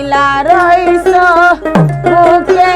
পইলা রইস মুখে